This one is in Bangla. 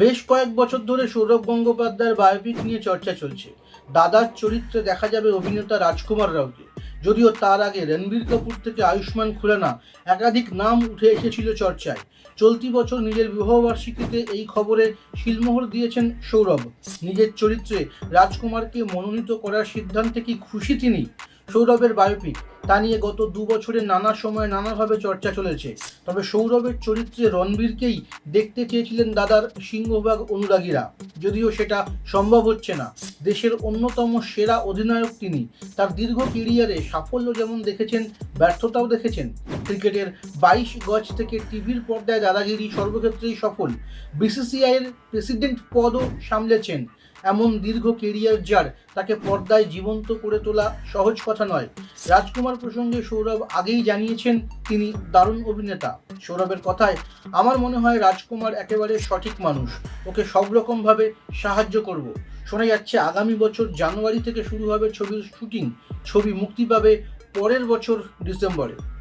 বেশ কয়েক বছর ধরে সৌরভ গঙ্গোপাধ্যায়ের বায়োপিক নিয়ে চর্চা চলছে। দাদার চরিত্রে দেখা যাবে অভিনেতা রাজকুমার রাওকে যদিও তার আগে রণবীর কাপুর থেকে আয়ুষ্মান খুরানা একাধিক নাম উঠে এসেছিল চর্চায়। চলতি বছর নিজের বিবাহবার্ষিকীতে এই খবরে শিলমোহর দিয়েছেন সৌরভ। নিজের চরিত্রে রাজকুমারকে মনোনীত করার সিদ্ধান্তে কি খুশি তিনি? সৌরভের বায়োপিক তা নিয়ে গত দু বছরে নানা সময় নানাভাবে চর্চা চলেছে। তবে সৌরভের চরিত্রে রণবীরকেই দেখতে চেয়েছিলেন দাদার সিংহভাগ অনুরাগীরা। যদিও সেটা সম্ভব হচ্ছে না। দেশের অন্যতম সেরা অধিনায়ক তিনি। তার দীর্ঘ কেরিয়ারে সাফল্য যেমন দেখেছেন, ব্যর্থতাও দেখেছেন। ক্রিকেটের বাইশ গজ থেকে টিভির পর্দায় দাদাগিরি সর্বক্ষেত্রেই সফল। বিসিসিআইয়ের প্রেসিডেন্ট পদও সামলেছেন। এমন দীর্ঘ কেরিয়ার যার, তাকে পর্দায় জীবন্ত করে তোলা সহজ কথা নয়। রাজকুমার প্রসঙ্গে সৌরভ আগেই জানিয়েছেন তিনি দারুণ অভিনেতা। সৌরভের কথায়, আমার মনে হয় রাজকুমার একেবারে সঠিক মানুষ। ওকে সব রকমভাবে সাহায্য করব। শোনা যাচ্ছে, আগামী বছর জানুয়ারি থেকে শুরু হবে ছবির শুটিং। ছবি মুক্তি পাবে পরের বছর ডিসেম্বরে।